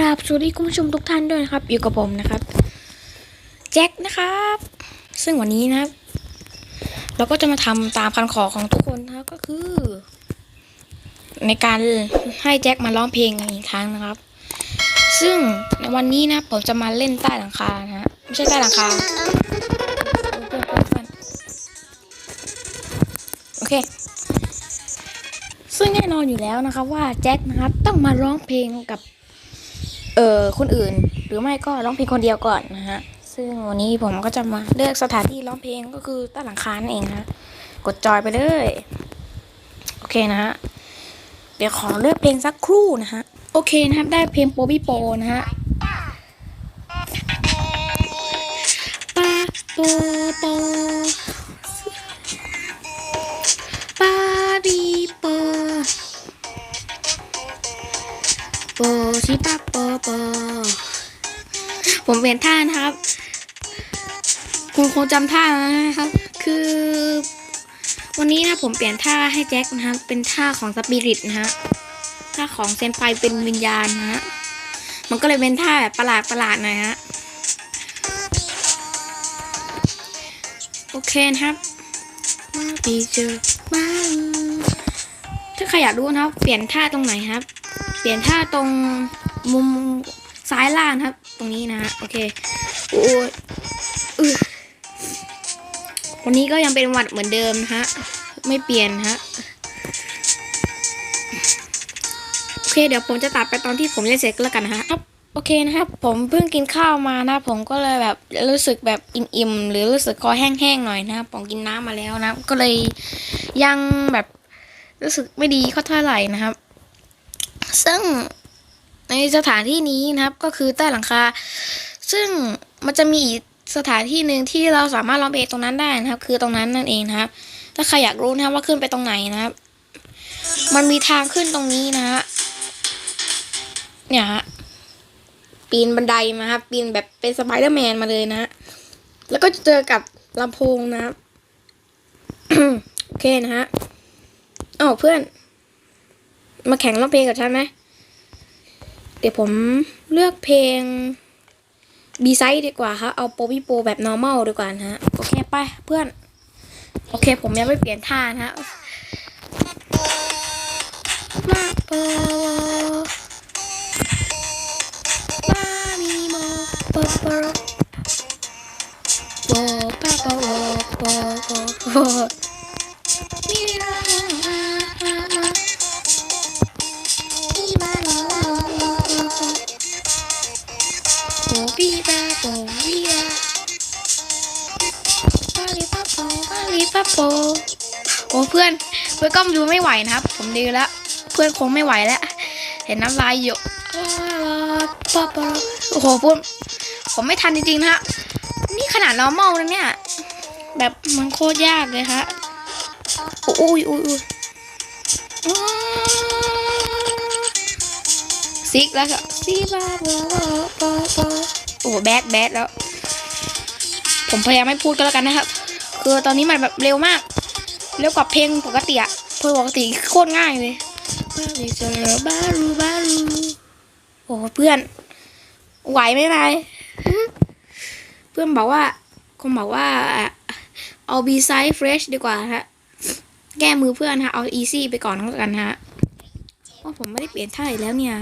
ครับสวัสดีคุณผู้ชมทุกท่านด้วยนะครับ อยู่กับผมนะครับ แจ็คนะครับ ซึ่งวันนี้นะครับ เราก็จะมาทำตามคำขอของทุกคนนะครับก็คือ ในการให้แจ็คมาร้องเพลงกันอีกครั้งนะครับ ซึ่งในวันนี้นะผมจะมาเล่นใต้หลังคานะฮะไม่ใช่ใต้หลังคาเพื่อนเพื่อนเพื่อนโอเคซึ่งแน่นอนอยู่แล้วนะครับว่าแจ็คนะครับต้องมาร้องเพลงกับ เออคนอื่น หรือไม่ก็ร้องเพลงคนเดียวก่อนนะฮะ ซึ่งวันนี้ผมก็จะมาเลือกสถานที่ร้องเพลงก็คือใต้หลังคานั่นเองนะกดจอยไปเลย โอเคนะฮะ เดี๋ยวขอเลือกเพลงสักครู่นะฮะ โอเคนะครับ ได้เพลงโปบี้โปนะฮะปาโปโปป เปลี่ยนท่านะครับ คุณคงจำท่านะครับ คือ วันนี้นะผมเปลี่ยนท่าให้แจ็คนะครับ เป็นท่าของสปิริตนะฮะท่าของเซนไฟเป็นวิญญาณนะฮะมันก็เลยเป็นท่าแบบประหลาดประหลาดหน่อยฮะโอเคนะครับมาปีเจอมาถ้าใครอยากรู้นะครับ เปลี่ยนท่าตรงไหนครับ เปลี่ยนท่าตรงมุมซ้ายล่างครับ รงนี้นะฮะโอเคโอ้ยวันนี้ก็ยังเป็นหวัดเหมือนเดิมนะฮะไม่เปลี่ยนฮะโอเคเดี๋ยวผมจะตัดไปตอนที่ผมเล่นเสร็จแล้วกันนะฮะครับโอเคนะครับ ผมเพิ่งกินข้าวมานะ ผมก็เลยแบบรู้สึกแบบอิ่มๆหรือรู้สึกคอแห้งๆหน่อยนะครับผมกินน้ำมาแล้วนะ ก็เลยยังแบบรู้สึกไม่ดีเท่าไหร่นะครับ ซึ่ง ในสถานที่นี้นะครับก็คือใต้หลังคา ซึ่งมันจะมีอีกสถานที่หนึ่งที่เราสามารถร้องเพลงตรงนั้นได้นะครับ คือตรงนั้นนั่นเองนะครับ ถ้าใครอยากรู้นะครับว่าขึ้นไปตรงไหนนะครับ มันมีทางขึ้นตรงนี้นะฮะเนี่ยฮะปีนบันไดมาครับปีนแบบเป็นสไปเดอร์แมนมาเลยนะ แล้วก็จะเจอกับลำโพงนะครับโอเคนะฮะอ้าวเพื่อน มาแข่งร้องเพลงกับฉันไหม ดี๋ยวผมเลือกเพลงบีไซด์ดีกว่าครับเอาโปปี้โปแบบ normal ดีกว่านะฮะ โอเคไปเพื่อน โอเคผมยังไม่เปลี่ยนท่านะฮะมาโปมามีโมโปโปโปปาโปโปโปโปมีลา บีบาโปปีบาปาลิปาโปปาลิปาโปโอ้เพื่อนเพื่อนก็ดูไม่ไหวนะครับ ผมดีแล้วเพื่อนคงไม่ไหวแล้ว เห็นน้ำลายหยดปาปาโอ้โหพูดผมไม่ทันจริงๆนะฮะนี่ขนาด normal นะเนี่ย แบบมันโคตรยากเลยฮะอุ้ยอุ้ยอุ้ย ซิกแล้วก็ซีบาโบโบโบโอ้โหแบดแบดแล้ว ผมพยายามไม่พูดก็แล้วกันนะครับ คือตอนนี้มันแบบเร็วมาก เร็วกว่าเพลงปกติอะเพลงปกติโคตรง่ายเลยบาริเจอบารูบารูโอ้โหเพื่อน ไหวไหมนายเพื่อนบอกว่าคงบอกว่าเอาบีไซด์เฟรชดีกว่าฮะ แก้มือเพื่อนฮะ เอาอีซี่ไปก่อนแล้วกันฮะว่าผมไม่ได้เปลี่ยนท่าอีกแล้วเนี่ย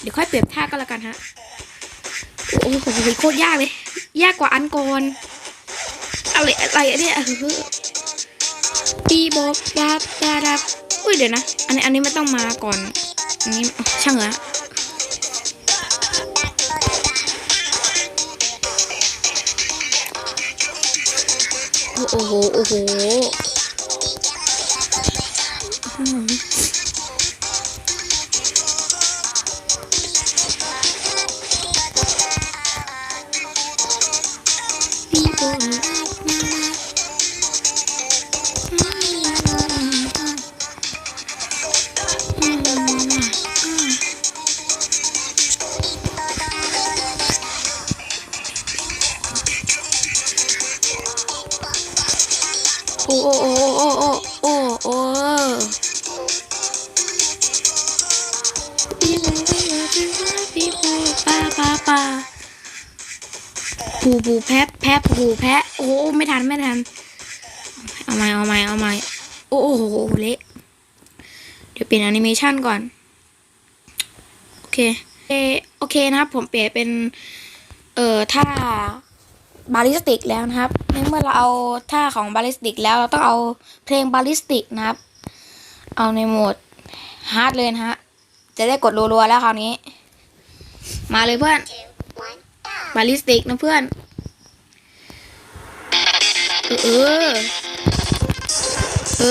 เดี๋ยวค่อยเปลี่ยนท่าก็แล้วกันฮะ โอ้โหโคตรยากเลย ยากกว่าอันก่อนอะไรอะไรเนี่ยปีบอบดาบดาดับอุ้ยเดี๋ยวนะ อันนี้อันนี้ไม่ต้องมาก่อน อันนี้ช่างเหรอโอ้โห โอ้โห โอ้ไม่ทันไม่ทัน เอาใหม่เอาใหม่เอาใหม่โอ้โหเละเดี๋ยวเปลี่ยนแอนิเมชันก่อน โอเคเอโอเคนะครับผมเปลี่ยนเป็น เอ่อท่าบาลิสติกแล้วนะครับในเมื่อเราเอาท่าของบาลิสติกแล้วเราต้องเอาเพลงบาลิสติกนะครับ เอาในโหมดฮาร์ดเลยนะฮะ จะได้กดรัวๆแล้วคราวนี้ มาเลยเพื่อน บาลิสติกนะเพื่อน เออ เอ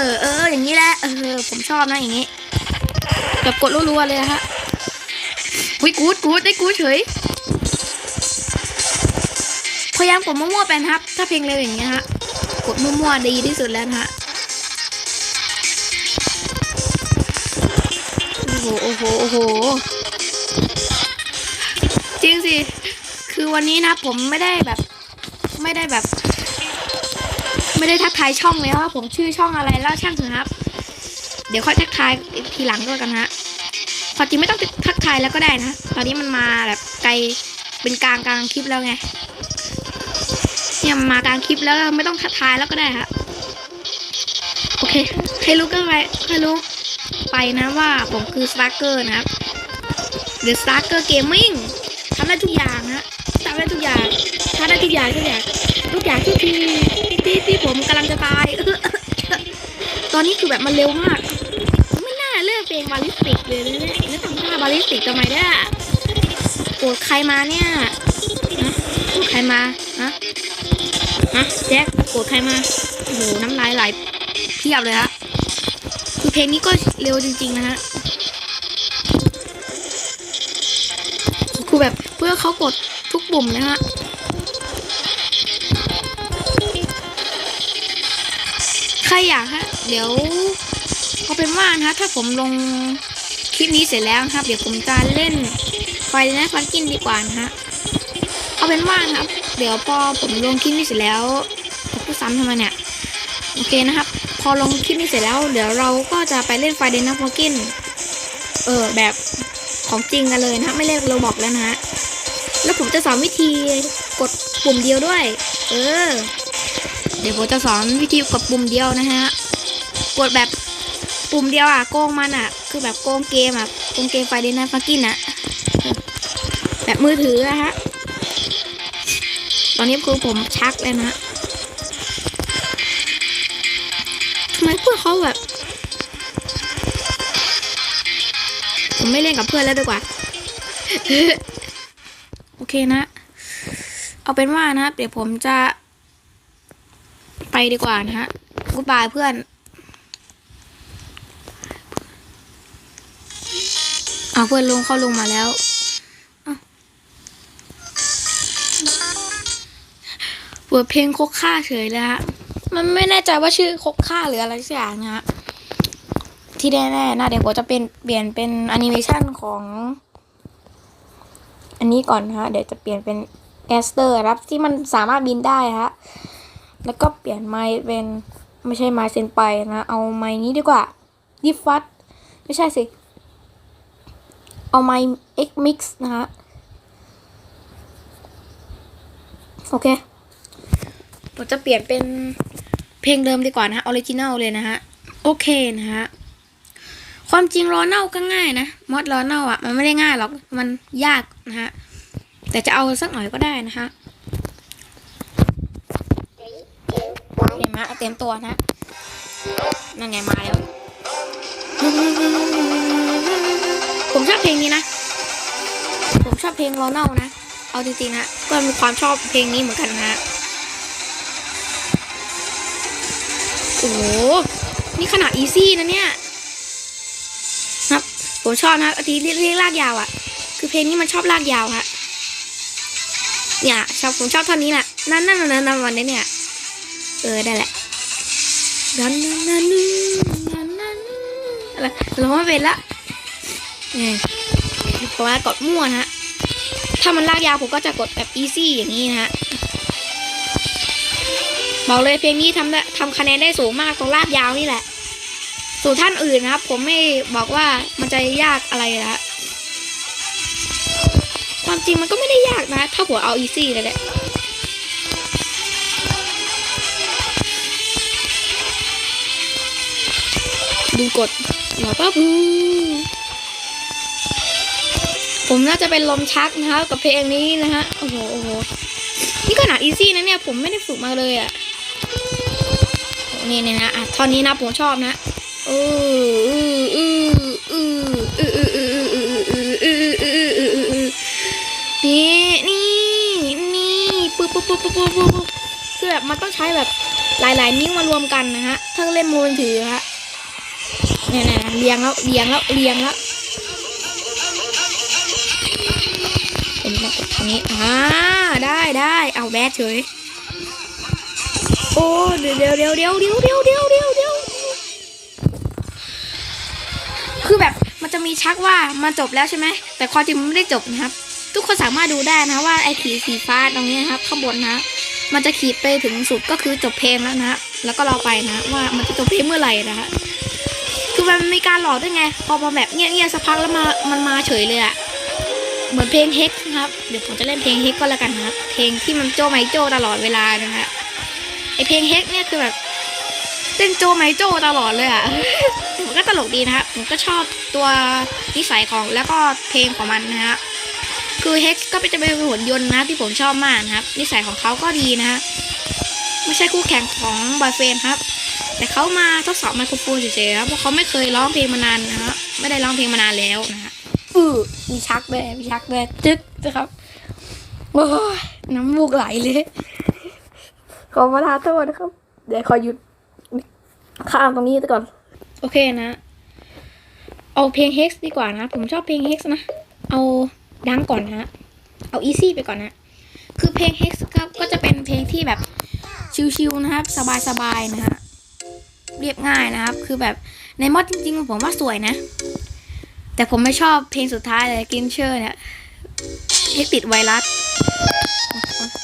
อ เออ อย่างนี้แหละ เออ ผมชอบนะอย่างนี้ แบบกดรัวๆเลยนะฮะวิกูดกูดได้กูดเฉย พยายามกดมั่วๆไปนะครับ ถ้าเพลงเร็วอย่างนี้ยฮะ กดมั่วๆดีที่สุดแล้วนะฮะ โอ้โห โอ้โห โอ้โห จริงสิ คือวันนี้นะผมไม่ได้แบบ ไม่ได้แบบ ไม่ได้ทักทายช่องเลยว่าผมชื่อช่องอะไรแล้วช่างเถอะครับ เดี๋ยวค่อยทักทายอีกทีหลังก็แล้วยกันฮะความจริงไม่ต้องทักทายแล้วก็ได้นะ ตอนนี้มันมาแบบไกลเป็นกลางกลางคลิปแล้วไง เนี่ยมากลางคลิปแล้วไม่ต้องทักทายแล้วก็ได้ฮะโอเคให้รู้กันไปให้รู้ไปนะว่าผมคือสตาร์เกอร์นะครับ The Stalker Gaming ทำได้ทุกอย่างฮะทำได้ทุกอย่างทำได้ทุกอย่างทุกอย่างทุกอย่างที่ที่ ที่ที่ผมกำลังจะตาย ตอนนี้คือแบบมันเร็วมาก ไม่น่าเลือกเพลงบาลิสติกเลยนะเนี่ยแล้วทำท่าบาลิสติกทำไมเนี่ยโกรธใครมาเนี่ยฮะโกรธใครมาฮะฮะแจ็คโกรธใครมาโอ้โหน้ำลายไหลเพียบเลยฮะคือเพลงนี้ก็เร็วจริง ๆ นะฮะคือแบบเพื่อเขากดทุกปุ่มนะฮะ อยากฮะ เดี๋ยวเอาเป็นว่านะถ้าผมลงคลิปนี้เสร็จแล้วนะครับ เดี๋ยวผมจะเล่นไฟนะฟันกินดีกว่านะฮะเอาเป็นว่านะครับ เดี๋ยวพอผมลงคลิปนี้เสร็จแล้วผมพูดซ้ำทำไมเนี่ยโอเคนะครับ พอลงคลิปนี้เสร็จแล้ว เดี๋ยวเราก็จะไปเล่นไฟเดนนัฟกินเออแบบของจริงกันเลยนะฮะไม่เล่นโรบอกแล้วนะฮะแล้วผมจะสอนวิธีกดปุ่มเดียวด้วย เออ เดี๋ยวผมจะสอนวิธีกดปุ่มเดียวนะฮะ กดแบบปุ่มเดียวอะโกงมันอะ คือแบบโกงเกมอะโกงเกมไฟเดนนัฟกินอะ แบบมือถืออะฮะ ตอนนี้คือผมชักเลยนะฮะทำไมเพื่อนเขาแบบ ผมไม่เล่นกับเพื่อนแล้วดีกว่า โอเคนะ เอาเป็นว่านะครับ เดี๋ยวผมจะ ไปดีกว่านะฮะกูบายเพื่อน เอาเพื่อนลงเข้าลงมาแล้วอ้าวเปิดเพลงคกค่าเฉยเลยฮะ มันไม่แน่ใจว่าชื่อคกค่าหรืออะไรสักอย่างนะฮะ ที่แน่ๆนะเดี๋ยวผมจะเป็นเปลี่ยนเป็นแอนิเมชันของ อันนี้ก่อนนะฮะ เดี๋ยวจะเปลี่ยนเป็นแกสเตอร์ครับที่มันสามารถบินได้ฮะ แล้วก็เปลี่ยนไมค์เป็นไม่ใช่ไมค์เซนไปนะ เอาไมค์นี้ดีกว่าดิฟัตไม่ใช่สิ เอาไมค์ X Mix นะฮะ โอเค ผมจะเปลี่ยนเป็นเพลงเดิมดีกว่านะฮะออริจินัลเลยนะฮะ โอเคนะฮะ ความจริงรอเน่าก็ง่ายนะ มอดรอเน่าอะ มันไม่ได้ง่ายหรอก มันยากนะฮะ แต่จะเอาสักหน่อยก็ได้นะฮะเห็ นไหมเอาเต็มตัวนะนั่นไงมาแล้ว ผมชอบเพลงนี้นะ ผมชอบเพลงรอเน่านะ เอาจริงๆนะก็มีความชอบเพลงนี้เหมือนกันนะฮะโอ้โห นี่ขนาดอีซี่นะเนี่ย ครับ ผมชอบนะทีเรียกเรียกลากยาวอะ่ะ คือเพลงนี้มันชอบลากยาวฮะเนี่ยชอบผมชอบท่อนนี้แหละนั่นนั่นนั่นนั่นวันนี้เนี่ย เออได้แหละนั่นนั่นนั่นนั่นนั่นอะไรเราไม่เป็นละเนี่ยเพราะว่ากดมั่วนะฮะถ้ามันลากยาวผมก็จะกดแบบอีซี่อย่างนี้นะฮะบอกเลยเพลงนี้ทำได้ทำคะแนนได้สูงมากตรงลากยาวนี่แหละ ส่วนท่านอื่นนะครับ ผมไม่บอกว่ามันจะยากอะไรนะคความจริงมันก็ไม่ได้ยากนะ ถ้าผมเอาอีซี่เลยแหละ ดูกดหมอป้าพูผมน่าจะเป็นลมชักนะครับกับเพลงนี้นะฮะ โอ้โหโอ้โห นี่ขนาดอีซี่นะเนี่ย ผมไม่ได้ฝึกมาเลยอะ่ะนี่เนี่ยนะอะท่อนนี้นะผมชอบนะเออเออเออเออเออเออเออเออเออเออเออเออเออเออนี่นี่นี่ปึ๊บปึ๊บปึ๊บปึ๊บปุ๊บคือแบบมันต้องใช้แบบหลาย ๆ นิ้วมารวมกันนะฮะถ้าเล่นมือถือฮะ เนี่ยเนี่ยเรียงแล้วเรียงแล้วเรียงแล้วผมมากดทางนี้อ่าได้ได้เอาแบดเฉยโอ้เดี๋ยวเดี๋ยวเดี๋ยวเดี๋ยวเดี๋ยวเดี๋ยวเดี๋ยวเดี๋ยวเดี๋ยวคือแบบมันจะมีชักว่ามันจบแล้วใช่ไหมแต่ความจริงมันไม่ได้จบนะครับ ทุกคนสามารถดูได้นะว่าไอ้ขีดสีฟ้าตรงนี้นะครับข้างบนนะมันจะขีดไปถึงสุดก็คือจบเพลงแล้วนะแล้วก็รอไปนะว่ามันจะจบเพลงเมื่อไหร่นะฮะ คือมันมีการหลอกด้วยไง พอมาแบบเงี้ยๆสักพักแล้วมา มันมาเฉยเลยอะเหมือนเพลงเฮกนะครับ เดี๋ยวผมจะเล่นเพลงเฮกก็แล้วกันนะครับ เพลงที่มันโจไมโจตลอดเวลานะฮะ ไอเพลงเฮกเนี่ยคือแบบเต้นโจไมโจตลอดเลยอะ่ะมันก็ตลกดีนะครับ ผมก็ชอบตัวนิสัยของแล้วก็เพลงของมันนะฮะ คือเฮกก็เป็นจะเป็นหุ่นยนต์นะที่ผมชอบมากนะครับ นิสัยของเขาก็ดีนะฮะ ไม่ใช่คู่แข่งของบอยเฟนครับ แต่เขามาทดสอบไมโครโฟนเฉยๆครับเพราะเขาไม่เคยร้องเพลงมานานนะฮะไม่ได้ร้องเพลงมานานแล้วนะฮะอือมีชักด้วยมีชักด้วยจึ๊กนะครับโอ้ยน้ำมูกไหลเลย ขอประทานโทษนะครับ เดี๋ยวขอหยุดข้ามตรงนี้ไปก่อน โอเคนะ เอาเพลง Hex ดีกว่านะ ผมชอบเพลง Hex นะ เอาดังก่อนนะเอา easy ไปก่อนนะ คือเพลง Hex ครับก็จะเป็นเพลงที่แบบชิลๆนะครับ สบายๆนะฮะ เรียบง่ายนะครับ คือแบบในมอดจริงๆ ผมว่าสวยนะ แต่ผมไม่ชอบเพลงสุดท้ายเลยกินเชอร์เนี่ยเฮ็กติดไวรัส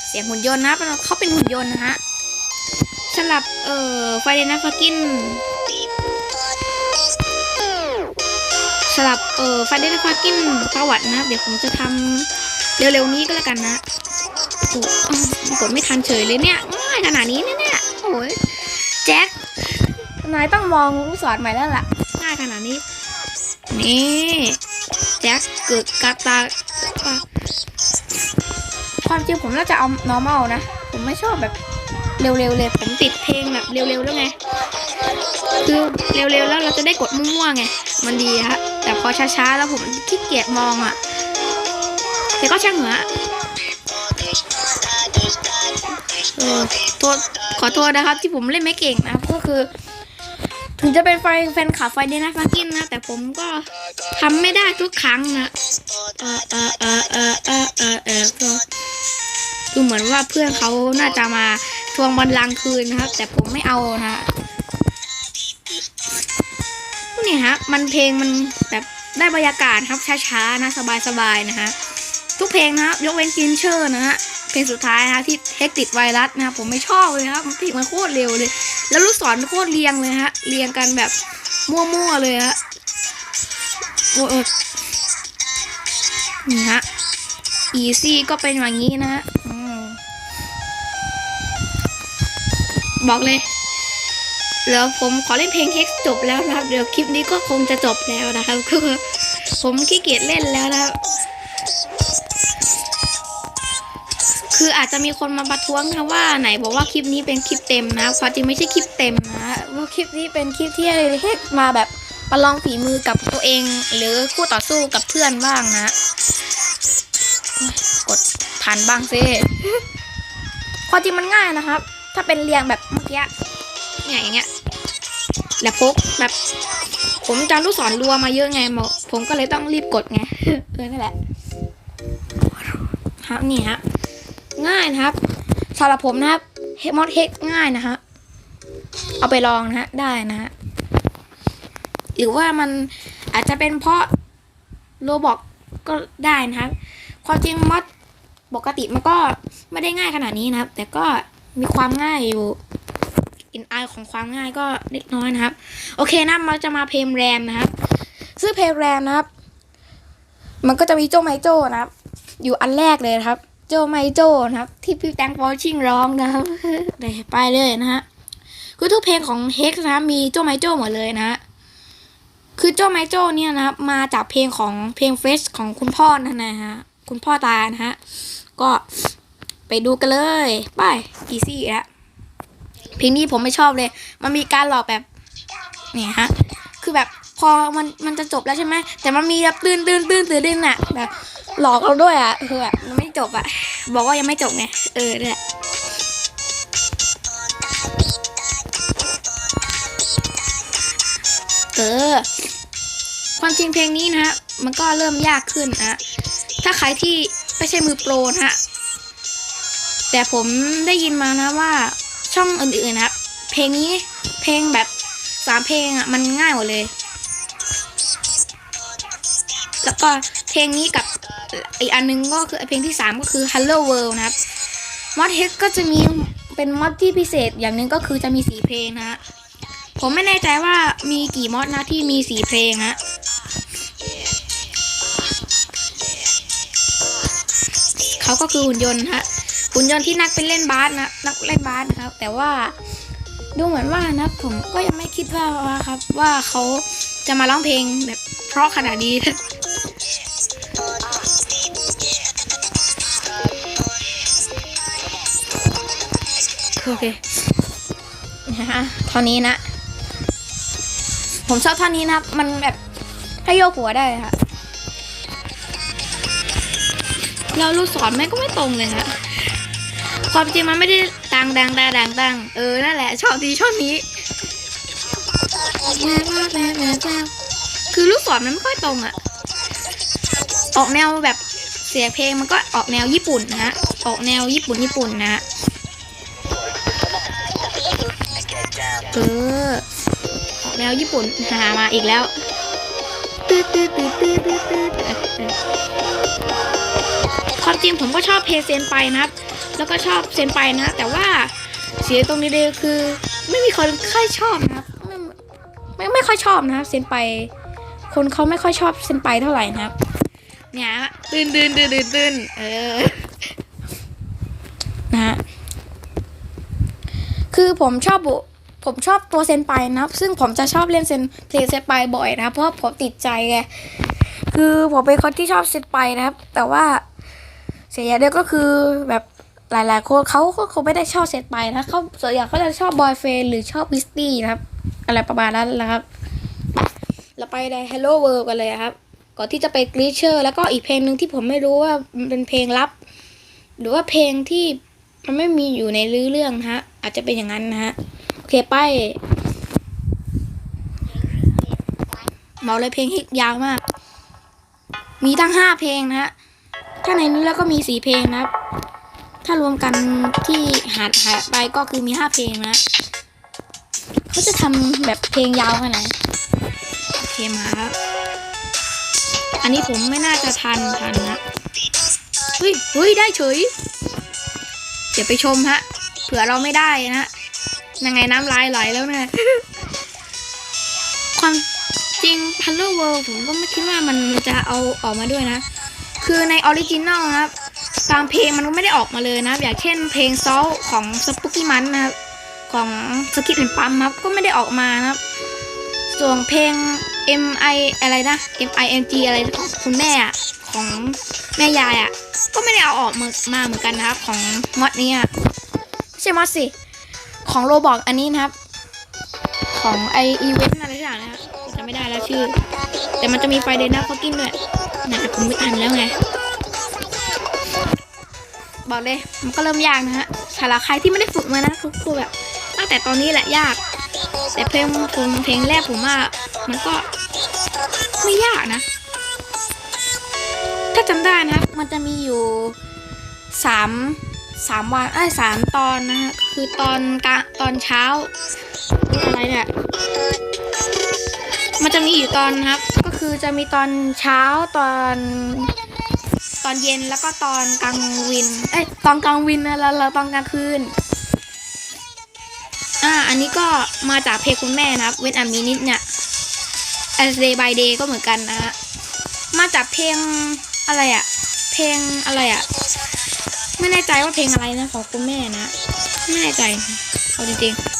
เสียงหุ่นยนต์นะเขาเป็นหุ่นยนต์นะฮะสำหรับเอ่อไฟเดนัฟกินสำหรับเอ่อไฟเดนัฟกินประวัตินะ เดี๋ยวผมจะทำเร็วๆนี้ก็แล้วกันนะโอ้อ้าวกดไม่ทันเฉยเลยเนี่ยง่ายขนาดนี้เนี่ยเนี่ยโอ้ยแจ็ค นายต้องมองลูกศรใหม่แล้วล่ะง่ายขนาดนี้ นี่แจ็คเกิดกาตาความจริงผมน่าจะเอา normal นะ ผมไม่ชอบแบบเร็วๆเลย ผมติดเพลงแบบเร็วๆแล้วไง คือเร็วๆแล้วเราจะได้กดมั่วๆไง มันดีฮะ แต่พอช้าๆแล้วผมขี้เกียจมองอะแต่ก็ช่างเหอะเออโทษขอโทษนะครับที่ผมเล่นไม่เก่งนะครับก็คือ ถึงจะเป็นแฟนแฟนคลับไฟเดนะฟักกินนะ แต่ผมก็ทำไม่ได้ทุกครั้งนะเออเออเออเออเออเออเออก็ดูเหมือนว่าเพื่อนเขาน่าจะมาทวงบัลลังคืนนะครับ แต่ผมไม่เอานะฮะนี่ฮะ มันเพลงมันแบบได้บรรยากาศครับช้าๆนะสบายๆนะฮะทุกเพลงนะครับ ยกเว้นกินเชอร์นะฮะ เพลงสุดท้ายนะที่เทคติดไวรัสนะครับผมไม่ชอบเลยครับเพลงมันโคตรเร็วเลย แล้วลูกศรโคตรเรียงเลยฮะเรียงกันแบบมั่วๆเลยฮะโอ้ยนี่ฮะอีซี่ก็เป็นอย่างนี้นะฮะบอกเลยเดี๋ยวผมขอเล่นเพลงเฮกจบแล้วนะครับ เดี๋ยวคลิปนี้ก็คงจะจบแล้วนะครับคือผมขี้เกียจเล่นแล้วนะครับ อาจจะมีคนมาประท้วงนะว่าไหนบอกว่าคลิปนี้เป็นคลิปเต็มนะความจริงไม่ใช่คลิปเต็มนะว่าคลิปนี้เป็นคลิปที่เฮกมาแบบประลองฝีมือกับตัวเอง หรือคู่ต่อสู้กับเพื่อนบ้างนะกดทันบ้างซิความจริงมันง่ายนะครับ ถ้าเป็นเรียงแบบเมื่อกี้เนี่ยอย่างเงี้ยแล้วพกแบบ ผมจำลูกศรรัวมาเยอะไงหมอผมก็เลยต้องรีบกดไงเออนั่นแหละครับนี่ฮะ ง่ายนะครับสำหรับผมนะครับเฮมอดเฮกง่ายนะฮะเอาไปลองนะฮะได้นะฮะหรือว่ามันอาจจะเป็นเพราะโลบอกก็ได้นะครับความจริงมอดปกติมันก็ไม่ได้ง่ายขนาดนี้นะครับ แต่ก็มีความง่ายอยู่อินไอของความง่ายก็เล็กน้อยนะครับ โอเคนะเราจะมาเพลงแรมนะครับซึ่งเพลงแรมนะครับ มันก็จะมีโจไมโจนะครับ อยู่อันแรกเลยนะครับ โจไมโจนะครับ ที่พี่แตงฟอชิงร้องนะครับเดี๋ยวไปเลยนะฮะคือทุกเพลงของเฮกนะมีโจไมโจหมดเลยนะฮะคือโจไมโจเนี่ยนะครับ มาจากเพลงของเพลงเฟสของคุณพ่อนั่นะฮะคุณพ่อตานะฮะก็ไปดูกันเลยไปอีซี่ละเพลงนี้ผมไม่ชอบเลย มันมีการหลอกแบบเนี่ยฮะคือแบบพอมันมันจะจบแล้วใช่ไหมแต่มันมีแบบตื่นตื่นตื่นตื่นตื่นอะแบบ หลอกเราด้วยอะคือแบบมันไม่จบอะบอกว่ายังไม่จบไง เออเนี่ยเออ ความจริงเพลงนี้นะฮะ มันก็เริ่มยากขึ้นนะฮะ ถ้าใครที่ไม่ใช่มือโปรนะฮะ แต่ผมได้ยินมานะว่าช่องอื่นๆนะเพลงนี้เพลงแบบสามเพลงอะมันง่ายหมดเลย แล้วก็เพลงนี้กับ อีกอันนึงก็คือเพลงที่สามก็คือ Hello World นะครับมอดเฮกก็จะมีเป็นมอดที่พิเศษอย่างหนึ่งก็คือจะมีสีเพลงนะฮะผมไม่แน่ใจว่ามีกี่มอดนะที่มีสีเพลงฮะเขาก็คือหุ่นยนต์ฮะหุ่นยนต์ที่นักเป็นเล่นบาสนะนักเล่นบาสนะครับ แต่ว่าดูเหมือนว่านะผมก็ยังไม่คิดว่าครับว่าเขาจะมาร้องเพลงแบบเพราะขนาดนี้ เคนะฮะท่อนี้นะ ผมชอบท่อนี้นะครับ มันแบบให้โยกหัวได้ค่ะแล้วลูกศรแม่ก็ไม่ตรงเลยฮะความจริงมันไม่ได้ดังดังดังดังดังเออ นั่นแหละ ชอบดีชอบนี้ คือลูกศรมันไม่ค่อยตรงอะออกแนวแบบเสียงเพลงมันก็ออกแนวญี่ปุ่นนะฮะ ออกแนวญี่ปุ่นญี่ปุ่นนะ อออแนวญี่ปุ่นหามาอีกแล้วตื้อตื้อตื้อตื้อตื้อตื้อเออเออความจริงผมก็ชอบเพเซนไปนะแล้วก็ชอบเซนไปนะ แต่ว่าเสียตรงนี้เลยคือ ไม่มีคนค่อยชอบนะไม่ไม่ไม่ค่อยชอบนะครับเซนไป คนเขาไม่ค่อยชอบเซนไปเท่าไหร่นะครับ เนี่ยตื่นตื่นตื่นตื่นตื่นเออนะฮะคือผมชอบบุ ผมชอบตัวเซนไปนะครับ ซึ่งผมจะชอบเล่นเซนเพลงเซนไปบ่อยนะครับ เพราะผมติดใจไงคือผมเป็นคนที่ชอบเซนไปนะครับ แต่ว่าเสียอย่างเดียวก็คือแบบหลายๆคนเขาก็คงไม่ได้ชอบเซนไปนะเขาส่วนใหญ่เขาจะชอบบอยเฟนหรือชอบวิสตี้นะครับ อะไรประมาณนั้นนะครับ เราไปใน Hello World กันเลยครับ ก่อนที่จะไปกรีเชอร์ แล้วก็อีกเพลงหนึ่งที่ผมไม่รู้ว่าเป็นเพลงลับ หรือว่าเพลงที่มันไม่มีอยู่ในเรื่องนะฮะ อาจจะเป็นอย่างนั้นนะฮะ เคไป เมาเลยเพลงฮิตยาวมาก มีทั้งห้าเพลงนะฮะ ถ้าในนี้แล้วก็มีสี่เพลงนะครับ ถ้ารวมกันที่หาหายไปก็คือมีห้าเพลงนะ เขาจะทำแบบเพลงยาวขนาดไหนโอเคมาครับอันนี้ผมไม่น่าจะทันทันนะเฮ้ยเฮ้ยได้เฉย เดี๋ยวไปชมฮะ เผื่อเราไม่ได้นะ ยังไงน้ำลายไหลแล้วนะความจริง Hello World ผมก็ไม่คิดว่ามันจะเอาออกมาด้วยนะ คือในออริจินอลนะครับตามเพลงมันก็ไม่ได้ออกมาเลยนะ อย่างเช่นเพลงซอลของสปุกี้มันนะครับของสกิทแอนปั๊มครับก็ไม่ได้ออกมานะครับส่วนเพลง M I อะไรนะ M I M G อะไรของคุณแม่ของแม่ยายอะก็ไม่ได้เอาออกมามาเหมือนกันนะครับ ของมอดนี้อะไม่ใช่มอดสิ ของโรบอกอันนี้นะครับ ของไออีเวนต์อะไรสักอย่างนะครับจะไม่ได้แล้วชื่อ แต่มันจะมีไฟเดนนัฟฟกินด้วยนะผมไม่ทันแล้วไง บอกเลย มันก็เริ่มยากนะฮะสำหรับใครที่ไม่ได้ฝึกมานะคือคือแบบตั้งแต่ตอนนี้แหละยาก แต่เพลงผมเพลงแรกผมว่ามันก็ไม่ยากนะ ถ้าจำได้นะครับ มันจะมีอยู่สาม สามวันไอ้สามตอนนะฮะคือตอนกลางตอนเช้าอะไรเนี่ยมันจะมีอยู่ตอนนะครับ ก็คือจะมีตอนเช้าตอนตอนเย็นแล้วก็ตอนกลางวินเอ้ยตอนกลางวินนะแล้วแล้วตอนกลางคืนอ่าอันนี้ก็มาจากเพลงคุณแม่นะครับเวนอามินิดเนี่ย as day by day ก็เหมือนกันนะฮะมาจากเพลงอะไรอะเพลงอะไรอะ ไม่แน่ใจว่าเพลงอะไรนะของคุณแม่นะ ไม่แน่ใจเอาจริงๆ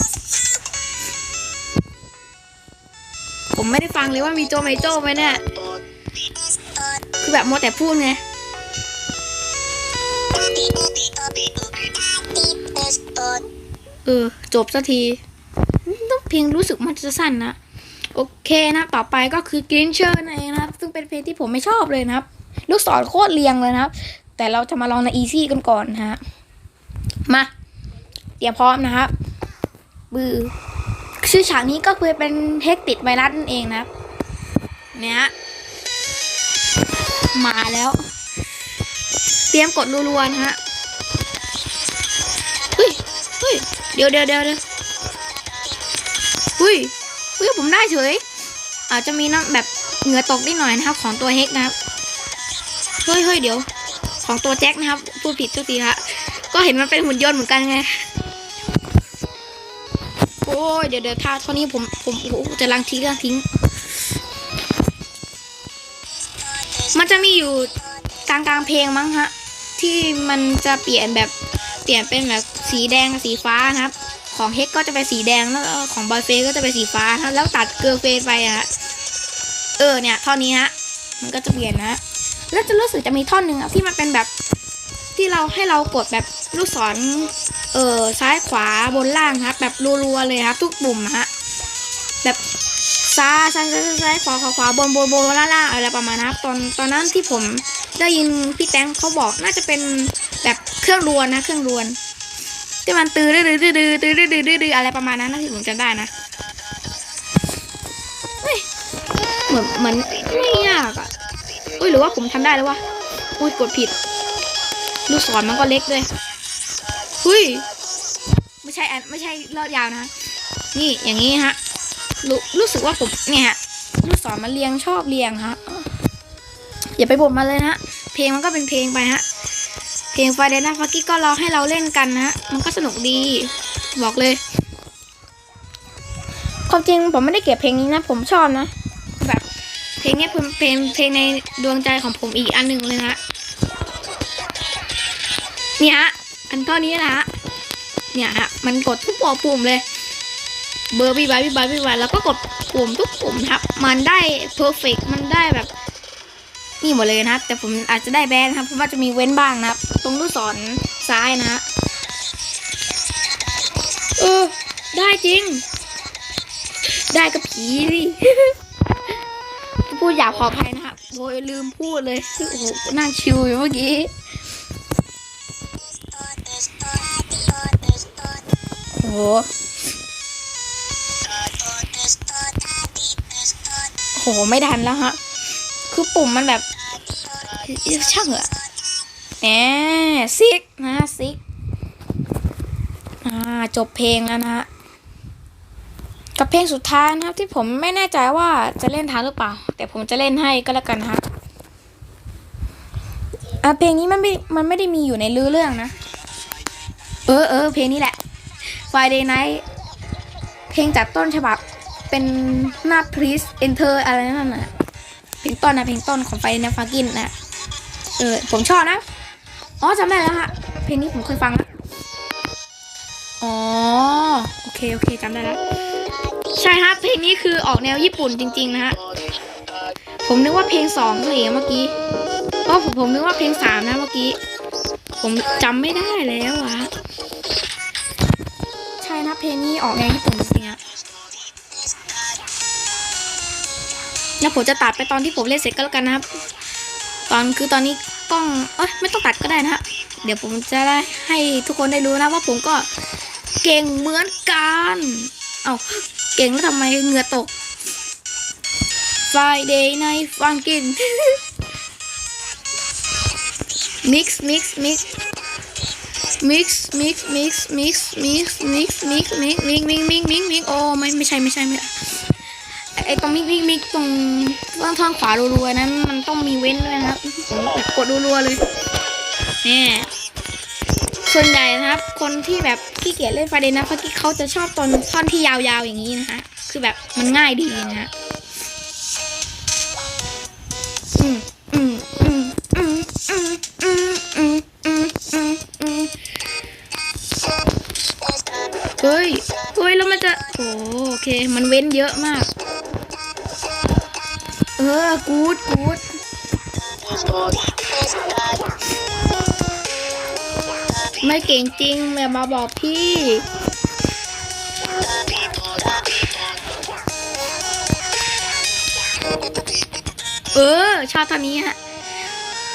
ผมไม่ได้ฟังเลยว่ามีโจไมโจไหมเนี่ย คือแบบโมแต่พูดไงเออ จบสักทีต้องเพลงรู้สึกมันจะสั้นนะโอเคนะ ต่อไปก็คือ Green s h i r นั่นเองนะครับ ซึ่งเป็นเพลงที่ผมไม่ชอบเลยนะครับ ลูกศรโคตรเรียงเลยนะครับ แต่เราจะมาลองใน Easy กันก่อนนะฮะ มาเตรียมพร้อมนะครับบือชื่อฉากนี้ก็คือเป็นเทคติดไวรัสนั่นเองนะเนี่ย มาแล้ว เตรียมกดรัวๆนะฮะเฮ้ยเฮ้ยเดี๋ยวเดี๋ยวเดี๋ยวเดี๋ยวเฮ้ยเฮ้ย ผมได้เฉย อาจจะมีน้ำแบบเหงื่อตกนิดหน่อยนะครับ ของตัวเฮกนะครับ เฮ้ยเฮ้ยเดี๋ยว ของตัวแจ็คนะครับพูดผิดทุกทีฮะก็เห็นมันเป็นหุ่นยนต์เหมือนกันไงโอ้ยเดี๋ยวเดี๋ยวท่าเท่านี้ผมผมโอ้จะล้างทิ้งล้างทิ้ง มันจะมีอยู่กลางกลางเพลงมั้งฮะ ที่มันจะเปลี่ยนแบบเปลี่ยนเป็นแบบสีแดงสีฟ้านะครับ ของเฮกก็จะเป็นสีแดงแล้วของบอยเฟสก็จะเป็นสีฟ้าครับแล้วตัดเกอร์เฟสไปอะฮะเออเนี่ยเท่อนนี้ฮะมันก็จะเปลี่ยนนะ แล้วจะรู้สึกจะมีท่อนหนึ่งอะที่มันเป็นแบบที่เราให้เรากดแบบลูกศรเอ่อซ้ายขวาบนล่างครับ แบบรัวๆเลยครับ ทุกปุ่มอะฮะแบบซ้ายซ้ายซ้ายซ้ายขวาขวาขวาบนบนบนล่างล่างอะไรประมาณนั้นครับตอนตอนนั้นที่ผมได้ยินพี่แตงเขาบอกน่าจะเป็นแบบเครื่องรวนนะ เครื่องรวนที่มันตื้อดื้อดื้อดื้อตื้อดื้อดื้อดื้ออะไรประมาณนั้นนะที่ผมจำได้นะเฮ้ยเหมือนเหมือนไม่ยากอะ อุ้ยหรือว่าผมทำได้แล้ววะอุ้ยกดผิด ลูกศรมันก็เล็กด้วยเฮ้ยไม่ใช่อันไม่ใช่ลอดยาวนะนี่อย่างนี้ฮะรู้รู้สึกว่าผมเนี่ยฮะลูกศรมันเรียงชอบเรียงฮะอย่าไปบ่นมาเลยนะฮะเพลงมันก็เป็นเพลงไปฮะเพลงไฟเดน่าฟักกี้ก็รอให้เราเล่นกันนะมันก็สนุกดี บอกเลยความจริงผมไม่ได้เก็บเพลงนี้นะ ผมชอบนะ เพลงนี้เป็นเพลงพลงในดวงใจของผมอีกอันหนึ่งเลยนะเนี่ยฮะอันเท่านี้นะฮะเนี่ยฮะมันกดทุกปุ่มปุ่มเลย เบอร์บีบายบีบายบีบายแล้วก็กดปุ่มทุกปุ่มครับ มันได้เพอร์เฟกมันได้แบบนี่หมดเลยนะครับ แต่ผมอาจจะได้แบนนะครับเพราะว่าจะมีเว้นบ้างนะครับ ตรงลูกศรซ้ายนะฮะเออได้จริง ได้กับผีสิ ดหยาบขออภัยนะครับโอยลืมพูดเลยโอ้โหนั่งชิวอยู่เมื่อกี้โอ้โหโอ้โหไม่ทันแล้วฮะ คือปุ่มมันแบบช่างเหรอแหมซิกนะซิกอ่าจบเพลงแล้วนะฮะ กับเพลงสุดท้ายนะครับ ที่ผมไม่แน่ใจว่าจะเล่นทันหรือเปล่า แต่ผมจะเล่นให้ก็แล้วกันฮะเพลงนี้มันไม่มันไม่ได้มีอยู่ในเรื่องเรื่องนะ เออเออเพลงนี้แหละ Friday Night เพลงจากต้นฉบับเป็นหน้า please enter อะไรนั่นน่ะเพลงต้นนะเพลงต้นของไฟในฟากินนะเออผมชอบนะอ๋อจำได้แล้วฮะเพลงนี้ผมเคยฟังแล้วอ๋อโอเคโอเคจำได้แล้ว ใช่ฮะเพลงนี้คือออกแนวญี่ปุ่นจริง ๆ นะฮะ ผมนึกว่าเพลงสองเลยเมื่อกี้เพราะผมผมนึกว่าเพลงสามนะเมื่อกี้ ผมจำไม่ได้แล้วอะใช่นะเพลงนี้ออกแนวญี่ปุ่นจริงๆอะแล้วผมจะตัดไปตอนที่ผมเล่นเสร็จก็แล้วกันนะครับ ตอนคือตอนนี้กล้อง เอ้ยไม่ต้องตัดก็ได้นะฮะ เดี๋ยวผมจะได้ให้ทุกคนได้รู้นะว่าผมก็เก่งเหมือนกัน เอา เก่งแล้วทำไมเหงื่อตก Friday night funkin mix mix mix mix mix mix mix mix mix mix mix mix mix mix mix mix โอ้ไม่ไม่ใช่ไม่ใช่ไม่ไอ้ตรงมิกมิกมิกตรงต้องทางขวารัวๆนั้นมันต้องมีเว้นด้วยนะครับแบบกดรัวๆเลยเนี่ยส่วนใหญ่นะครับ คนที่แบบ ขี้เกียจเล่นฟาเดนนะเพราะเขาจะชอบตอนท่อนที่ยาวๆอย่างนี้นะคะคือแบบมันง่ายดีนะฮะเฮ้ยเฮ้ยแล้วมันจะโอ้โอเค มันเว้นเยอะมาก เออกูดกูด ไม่เก่งจริงอย่ามาบอกพี่เออชอบท่านี้ฮะ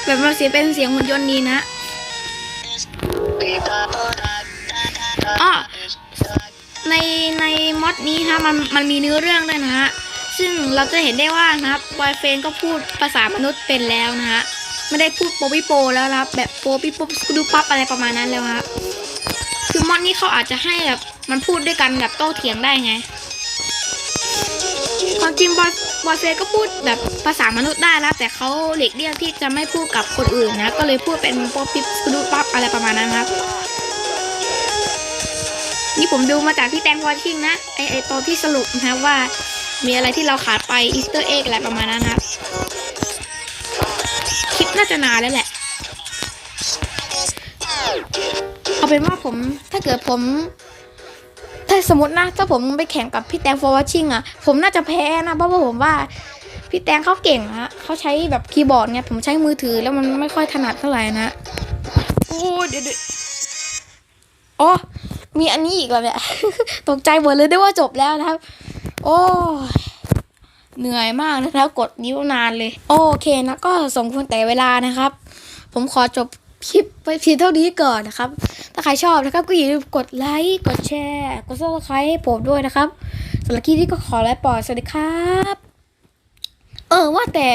แบบมาเสียเป็นเสียงหุ่นยนต์ดีนะอ้อในในมอดนี้ฮะมันมันมีเนื้อเรื่องด้วยนะฮะ ซึ่งเราจะเห็นได้ว่านะครับบอยเฟนก็พูดภาษามนุษย์เป็นแล้วนะฮะ ไม่ได้พูดโปปิโปแล้วครับ แบบโปปิโปสกูดูปั๊บอะไรประมาณนั้นแล้วฮะคือมอดนี้เขาอาจจะให้แบบมันพูดด้วยกันแบบโต้เถียงได้ไงความจริงบอยบอยเฟย์ก็พูดแบบภาษามนุษย์ได้แล้วแต่เขาหลีกเลี่ยงที่จะไม่พูดกับคนอื่นนะ ก็เลยพูดเป็นป๊อปปิ๊บกระดูปั๊บอะไรประมาณนั้นครับ นี่ผมดูมาจากพี่แตงวอชิงนะไอไอตอนที่สรุปนะว่ามีอะไรที่เราขาดไปอีสเตอร์เอ็กอะไรประมาณนั้นครับาจะนานแล้วแหละ เอาเป็นว่าผมถ้าเกิดผม ถ้าสมมตินะถ้าผมไปแข่งกับพี่แตงฟอร์วัชิงอะ ผมน่าจะแพ้นะเพราะว่าผมว่าพี่แตงเขาเก่งฮะเขาใช้แบบคีย์บอร์ดเนี่ยผมใช้มือถือแล้วมันไม่ค่อยถนัดเท่าไหร่นะโอ้เดี๋ยวเดี๋ยวอ๋อมีอันนี้อีกแล้วเนี่ยตกใจหมดเลยได้ว่าจบแล้วนะครับ โอ้ย เหนื่อยมากนะครับกดนิ้วนานเลย โอเคนะก็สมควรแต่เวลานะครับ ผมขอจบคลิปไปเพียงเท่านี้ก่อนนะครับ ถ้าใครชอบนะครับก็อย่าลืมกดไลค์กดแชร์กดซับสไครต์ให้ผมด้วยนะครับสำหรับคลิปนี้ก็ขอลาไปก่อนสวัสดีครับ เออว่าแต่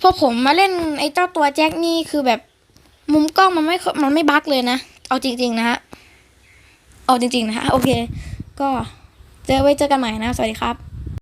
พอผมมาเล่นไอ้เจ้าตัวแจ็คนี่คือแบบมุมกล้องมันไม่มันไม่บั๊กเลยนะ เอาจริง ๆ นะฮะเอาจริง ๆ นะฮะโอเค ก็เจอไว้เจอกันใหม่นะ สวัสดีครับ